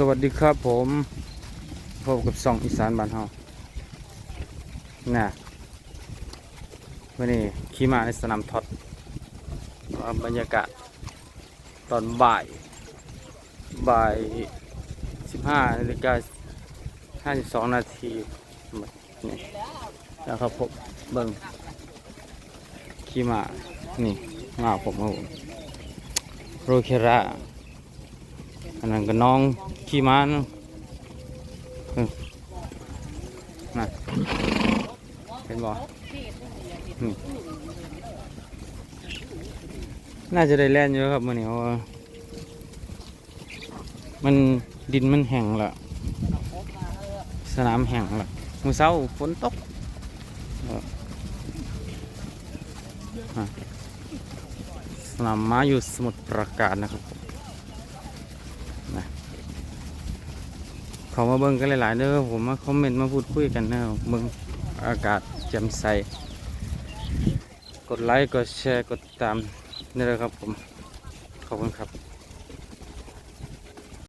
สวัสดีครับผมพบกับซองอีสานบ้านเฮาน่ะวันนี้ขี่มาในสนามทอดบรรยากาศตอนบ่าย บ่ายสิบห้านาฬิกาห้าสิบสองนาทีนี่นะครับผมเบิ่งขี่มานี่มาผมครับผมโรเครา อันนั้นก็น้องขี่ม้านะน่ะเห็นบ่นี่น่าจะได้แล่นเยอะครับมื่อนี้มันดินมันแห้งละสนามแห้งละมือเช้าฝนตกสนามม้าอยู่สมุทรปราการนะครับผมนะ เขามาเบิ่งกันหลายๆเด้อผมมาคอมเมนต์มาพูดคุยกันนะครับเบิ่งอากาศแจ่มใส กดไลค์กดแชร์กดติดตามนี่เลยครับผม ขอบคุณครับ